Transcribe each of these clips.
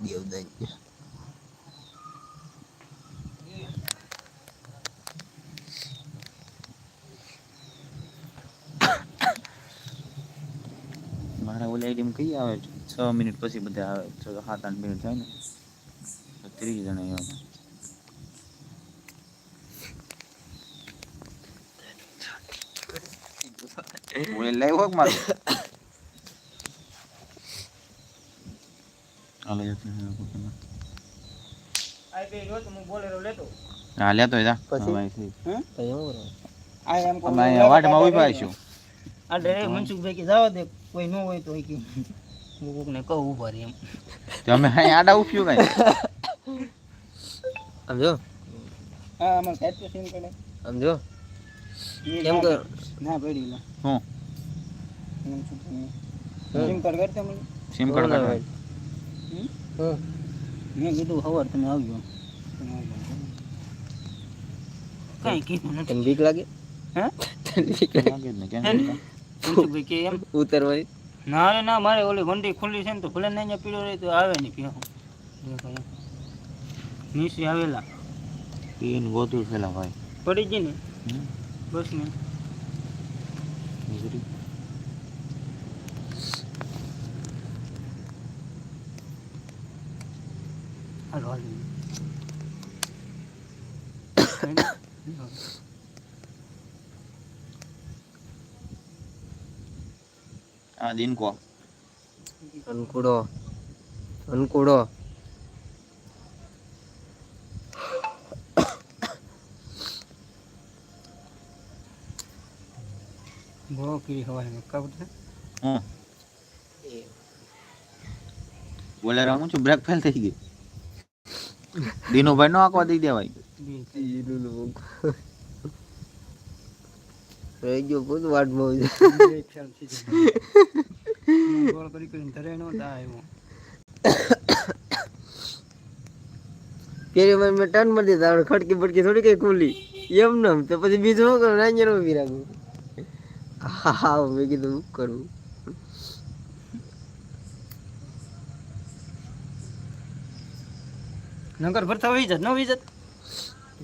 દેવદાસ મારા ઓલાઈડી આઈડીમાં કઈ આવે છે? છ મિનિટ પછી બધા આવે. છ સાત આઠ મિનિટ થાય ને. ત્રીસ જણા આવે ઓલે લાવ્યો કે મારો હાલો જતો રહ્યો પોતાનો. આ બે જો તો હું બોલેરો લેતો. હા લેતો જા. પછી? હવે અહીંથી. આ એમ કો અમે વાટમાં ઊભા છું આ ડરે મનસુખભાઈ કે જાવ દે કોઈ ન હોય તો કે હું કોકને કહું ઊભા રહી એમ. તો અમે અહીંયા આડા ઉભ્યું કઈ? સમજો હા અમાર સાહેબ તો સીમ કરે. સમજો કેમ કે ના પડી. લા હું? સીમ કાર્ડ કરતા મને. સિમ કાર્ડ હમ મેં કીધું હવાર તમે આવજો. કઈ કીધું નથી. તને બીક લાગે? હે? તને બીક લાગે? લાગે જ ને કેમ કે એમ? ઉતરવાય ના રે ના મારે ઓલી વંડી ખુલ્લી છે ને તો ભલે ને અહીંયા પીળો રહે તો આવે નહીં પીવો નીચે આવેલા. પીન ગોતું ભાઈ. પડી ગઈ ને? બસ ને. ગુજરી. હાલો હાલો આ દિનકો અનકુડો અનકુડો બહુ કીડી હવાય મક્કા પડશે હું બોલે હું છું બ્રેક ફેલ થઈ ગઈ દિનુભાઈ નો આંકવા દઈ દેવાય. રહી ગયો પોત વાટમાં પેલી વાર મેં ટન મારી દીધા ખડકી બડકી થોડી કઈ ખુલી. એમ નમ, તો પછી બીજું શું કરું? રાંજર ઊભી રાખું. હા મેં કીધું કરવું નગર ભરતા હોય જત ન હોય જત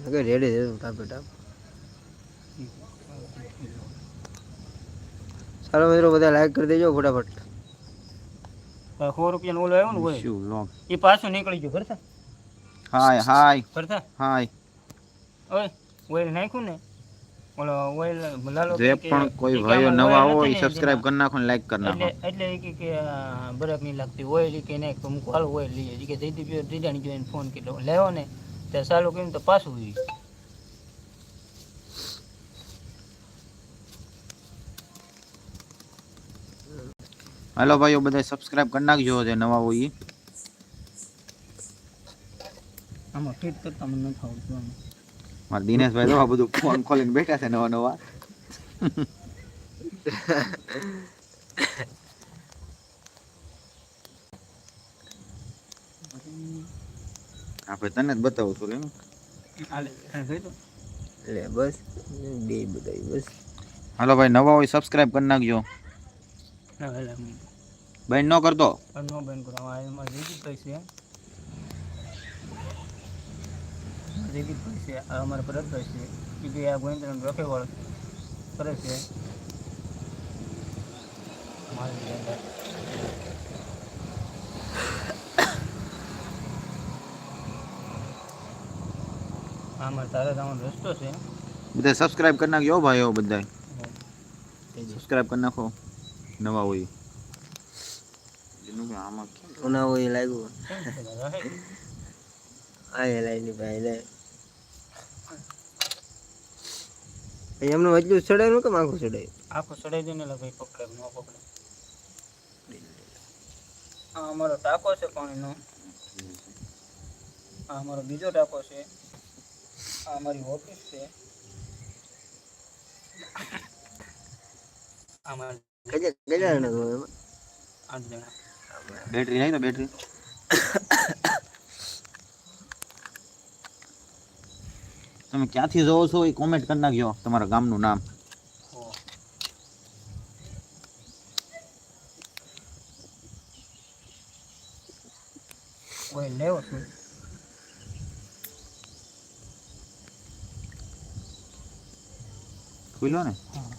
નગર રેડી દે ટાપે ટાપ સારો મિત્રો બધા લાઈક કરી દેજો ફટાફટ. સો રૂપિયાનો ઓલો આવ્યો ને હોય શું લોક એ પાછું નીકળી ગયું. ભરતા? હાય હાય. ભરતા? હાય. ઓય ઓય નાખ્યું ને? જે પણ કોઈ ભાઈઓ નવા હોય સબસ્ક્રાઇબ કરી નાખો ને લાઈક કરી નાખો એટલે એટલે કે કે આ નહીં લાગતી ઓઇલ કે નહીં તો મૂકો હાલો ઓઇલ લઈએ કે જયદીપ દીદાણી જોઈને ફોન કર્યો લેવો ને ત્યારે ચાલુ કર્યું તો પાછું હોય હાલો ભાઈઓ બધા સબસ્ક્રાઇબ કરી નાખજો જે નવા હોય. આમાં ફિટ કરતા મને નથી આવડતું. મારા દિનેશભાઈ તો આ બધું ફોન ખોલીને બેઠા છે નવા નવા. આપણે તને જ બતાવું છું લે. હાલે હા, લે બસ બે બધા બસ. હાલો ભાઈ નવા હોય સબસ્ક્રાઇબ કરી નાખજો. બેન ન કરતો. બેન કરો આ એમાં જયદીપભાઈ છે જયદીપભાઈ છે આ અમારા ભરતભાઈ છે એ બી આ ગોવિંદ્રન રખેવાળ કરે છે મારી અંદર. આ અમારે તારે જવાનો રસ્તો છે બધા સબસ્ક્રાઇબ કરી નાખજો હો ભાઈઓ બધા સબસ્ક્રાઇબ કરી નાખો નવા હોય એનું કે આમાં કેમ? ઉના હોય લાગ્યું કેમ છે દાદા? હે? આ એ લાઈ ભાઈ લે એમને વચલું ચડાયું કે આખું ચડાયું? આખું ચડાઈ દઈને ભાઈ પકડે ન પકડે. આ અમારો ટાંકો છે પાણીનો. આ અમારો બીજો ટાંકો છે. આ અમારી ઓફિસ છે. ને બેટરી આવી તો બેટરી. તમે ક્યાંથી જોવો છો એ કોમેન્ટ કરી નાખજો. તમારા ગામનું નામ. ખુલ્લો ને? હા.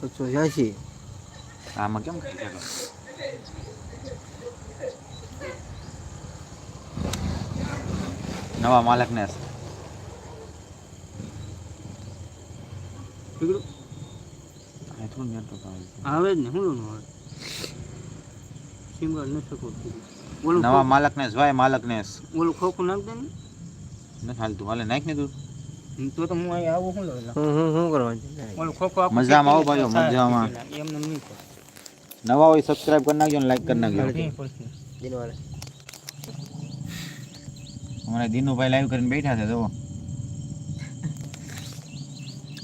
બસો આમાં કેમ કરી શકો નવા માલકને ઠીક આ થોડું network આવે છે. આવે જ ને શું નું આવે સિમ કાર્ડ નથી શકો ઓલું નવા માલકને ભાઈ માલકને ઓલું ખોખું નાખ દે ને નથી હાલતું હાલે નાખ ને તું તો તો હું અહીં આવું શું લેવા હું હું શું કરવાનું છે ઓલું ખોખું આખું મજામાં આવો શેકી ભાઈઓ, નાખ, મજામાં. શેકી નાખ. એમને નહીં થાય. નવા હોય સબસ્ક્રાઇબ કરી નાખજો ને લાઈક કરી નાખજો નહીં પડશે. દિનવાળા અમારે દિનુભાઈ લાઈવ કરીને બેઠા છે જુઓ.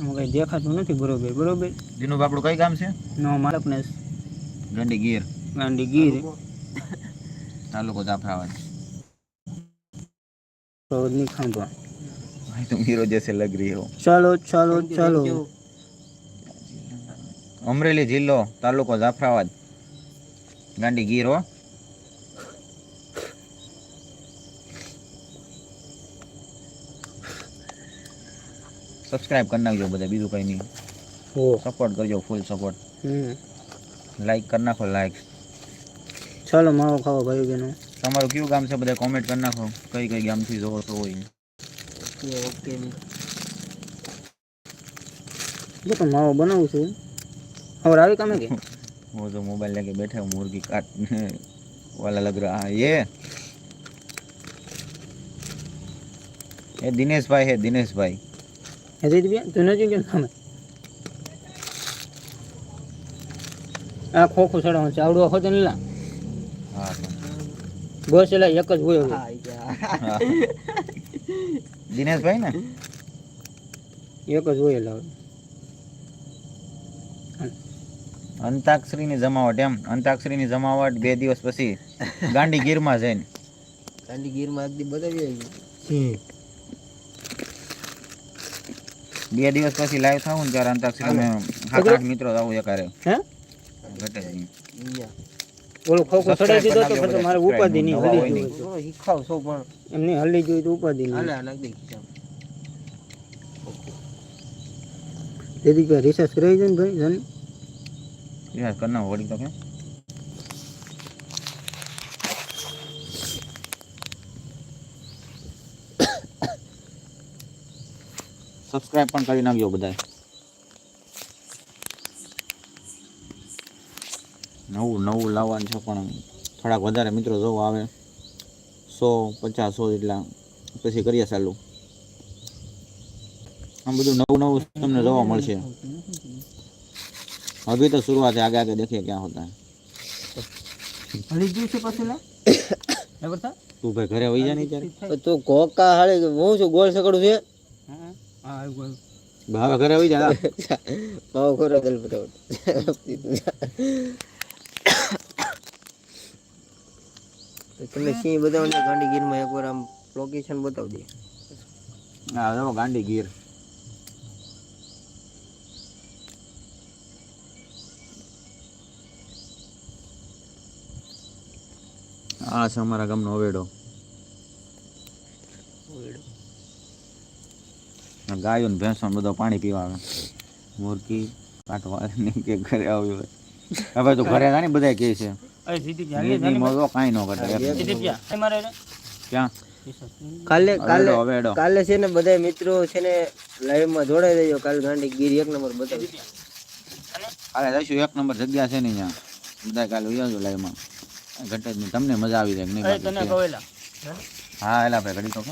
હું કઈ દેખાતું નથી બરોબર બરોબર? દિનુ આપણું કઈ ગામ છે? નો માલકને ગાંડી ગીર. ગાંડી ગીર. તાલુકો જાફરાબાદ. રોજની ખાંભા. ભાઈ તુમ હીરો જૈસે લગ રહી હો ચલો ચલો. ચલો અમરેલી જિલ્લો તાલુકો જાફરાવાદ ગાંડી ગીર હો. સબસ્ક્રાઇબ કરી નાખજો બધા બીજું કંઈ નહીં સપોર્ટ કરજો ફૂલ સપોર્ટ લાઈક કરી નાખો લાઈક ચાલો માવો ખાવો ભાઈ બહેનો તમારું કયું ગામ છે બધા કોમેન્ટ કરી નાખો કઈ કઈ ગામથી જોવો છો હોય ઓકે જો તો માવો બનાવું છું હવે આવી કામે કે હું તો મોબાઈલ લેકે બેઠા હું મુર્ગી કાટ વાલા લગ રહા ये એ દિનેશભાઈ હે દિનેશભાઈ હજી બી તું નથી ગયો સામે. આ ખોખું સડો ચાવડો હોતો ને લા. ગોસેલા એક જ હોય દિનેશભાઈ ને? એક જ હોય લાવ અંતાક્ષરીની જમાવટ એમ. અંતાક્ષરીની જમાવટ બે દિવસ પછી ગાંડીગીરમાં જઈને. ગાંડીગીરમાં એક દી બતાવી આવી. બે દિવસ પછી લાઈવ થાવું ને ત્યારે અંતાક્ષરીમાં સાત આઠ મિત્રો આવું એકારે. હે? ઓલું ખોખું ચડાવી દીધો તો પછી મારે ઉપાધિ નહીં હલી નહીં. જોઈએ શીખાવ છો પણ. એમને હલી જોઈએ તો ઉપાધિ નહીં. હાલે આ નાખ દે તેથી કે રિસર્ચ કરાવી છે ને ભાઈ જન યાર કરના વળી તો કે. સબસ્ક્રાઇબ પણ કરી નાખજો બધાય નવું નવું લાવવાનું છે પણ થોડાક વધારે મિત્રો જોવા આવે સો પચાસ સો જેટલા પછી કરીએ ચાલુ આમ બધું નવું નવું તમને જોવા મળશે अभी तो शुरुआत है आगे आगे देखिए क्या होता है હલી ગયું છે પછી લા એ બતા તું ભાઈ ઘરે વહી જા નહીં ત્યારે તો કોકા હાલે કે હું શું ગોળ સકડું છે હવે ઘરે આવી જા ભાવ ઘરે દલ ફટાફટ તમે સિંહ બતાવો ને ગાંડી ગીરમાં એકવાર આમ લોકેશન બતાવી દે હા જો ગાંડી ગીર આ છે અમારા ગામનો અવેડો આ ગાયો ને ભેંસો ને બધો પાણી પીવા આવે મુરકી કાટવા ને કે ઘરે આવ્યું હોય. હવે તો ઘરે જાણી બધા કહે છે. કાંઈ ન કરે સીધી જા એ મારે રે ક્યાં? કાલે કાલે કાલે છે ને બધા મિત્રો છે ને લાઈવમાં જોડાઈ દેજો કાલે ગાંડી ગીર એક નંબર બતાવી. કાલે જઈશું એક નંબર જગ્યા છે ને અહીંયા. બધા કાલે ઉયાજો લાઈવમાં. ઘટે જ તમને મજા આવી જાય નહીં હા એલા ભાઈ ઘડી તો